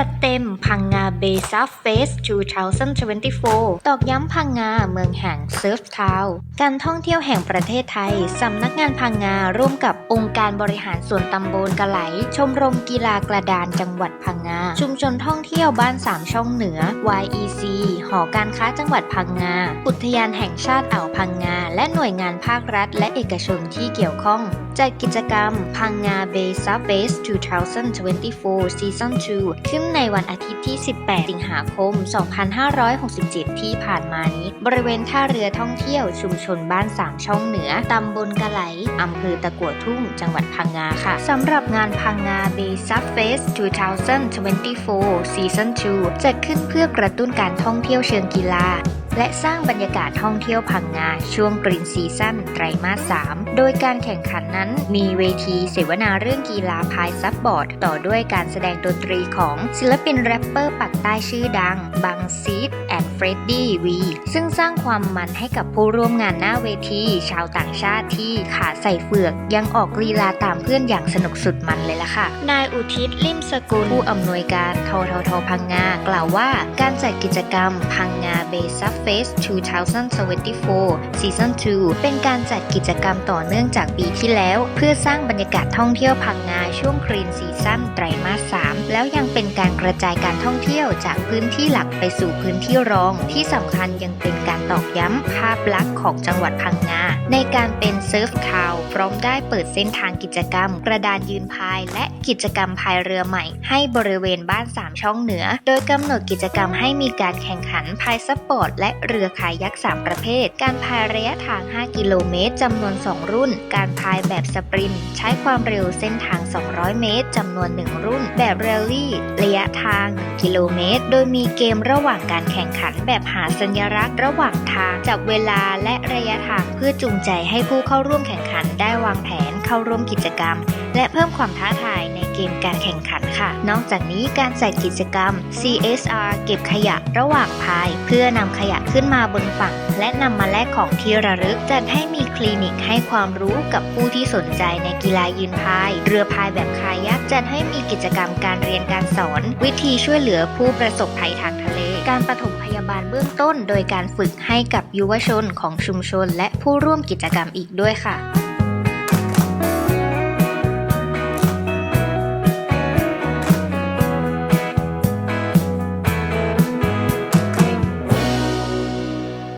จัดเต็มพังงาเบซัฟเฟส 2024 ตอกย้ำพังงาเมืองแห่งเซิร์ฟทาวการท่องเที่ยวแห่งประเทศไทย สำนักงานพังงาร่วมกับองค์การบริหารส่วนตำบลกะไหล ชมรมกีฬากระดานจังหวัดพังงา ชุมชนท่องเที่ยวบ้านสามช่องเหนือ YEC หอการค้าจังหวัดพังงา อุทยานแห่งชาติอ่าวพังงา และหน่วยงานภาครัฐ และเอกชนที่เกี่ยวข้องจัดกิจกรรมพังงาเบซัฟเฟส 2024ซีซั่น2ขึ้นในวันอาทิตย์ที่ 18 สิงหาคม 2567 ที่ผ่านมานี้ บริเวณท่าเรือท่องเที่ยวชุมชนบ้านสามช่องเหนือ ตำบลกะไหล อำเภอตะกัวทุ่ง จังหวัดพังงาค่ะสำหรับงานพังงาเบซัฟเฟส 2024ซีซั่น2จัดขึ้นเพื่อกระตุ้นการท่องเที่ยวเชิงกีฬา และสร้างบรรยากาศท่องเที่ยวพังงาช่วงกรีนซีซั่นไตรมาส 3 โดยการแข่งขันนั้นมีเวทีเสวนาเรื่องกีฬาพายซับบอร์ด ต่อด้วยการแสดงดนตรีของศิลปินแรปเปอร์ปักใต้ชื่อดัง บังซีดแอนเฟรดดี้วีซึ่งสร้างความมันให้กับผู้ร่วมงานหน้าเวทีชาวต่างชาติที่ขาใส่เฟือก ยังออกลีลาตามเพื่อนอย่างสนุกสุดมันเลยล่ะค่ะ นายอุทิศลิมสกุลผู้อำนวยการทททพังงากล่าวว่า การจัดกิจกรรมพังงาเบซัฟเฟส2024ซีซั่น2เป็นการจัดกิจกรรมต่อเนื่องจากปีที่แล้ว เพื่อสร้างบรรยากาศท่องเที่ยวพังงาช่วงครีนซีซั่นไตรมาส 3 แล้วยังเป็นการกระจายการท่องเที่ยวจากพื้นที่หลักไปสู่พื้นที่รอง ที่สำคัญยังเป็นการตอกย้ำภาพลักษณ์ของจังหวัดพังงาในการเป็นเซิร์ฟทาวพร้อมได้เปิดเส้นทางกิจกรรม กระดานยืนพายและกิจกรรมพายเรือใหม่ ให้บริเวณบ้านสามช่องเหนือ โดยกำหนดกิจกรรมให้มีการแข่งขันพายสปอร์ตและเรือคายัก 3 ประเภท การพายระยะทาง 5 กิโลเมตรจำนวน 2 รุ่น การพายแบบสปรินต์ใช้ความเร็วเส้นทาง 200 เมตรจำนวน 1 รุ่น แบบเรลลี่ ระยะทาง 1 กิโลเมตร โดยมีเกมระหว่างการแข่งขันแบบหาสัญลักษณ์ระหว่างทาง จับเวลาและระยะทางเพื่อจูงใจให้ผู้เข้าร่วมแข่งขันได้วางแผนเข้าร่วมกิจกรรม และเพิ่มความท้าทายในเกมการแข่งขันค่ะ นอกจากนี้การจัดกิจกรรม CSR เก็บขยะระหว่างพาย เพื่อนำขยะขึ้นมาบนฝั่ง และนำมาแลกของที่ระลึก จัดให้มีคลินิกให้ความรู้กับผู้ที่สนใจในกีฬายืนพาย เรือพายแบบคายักจัดให้มีกิจกรรมการเรียนการสอน วิธีช่วยเหลือผู้ประสบภัยทางทะเล การปฐมพยาบาลเบื้องต้น โดยการฝึกให้กับยุวชนของชุมชน และผู้ร่วมกิจกรรมอีกด้วยค่ะ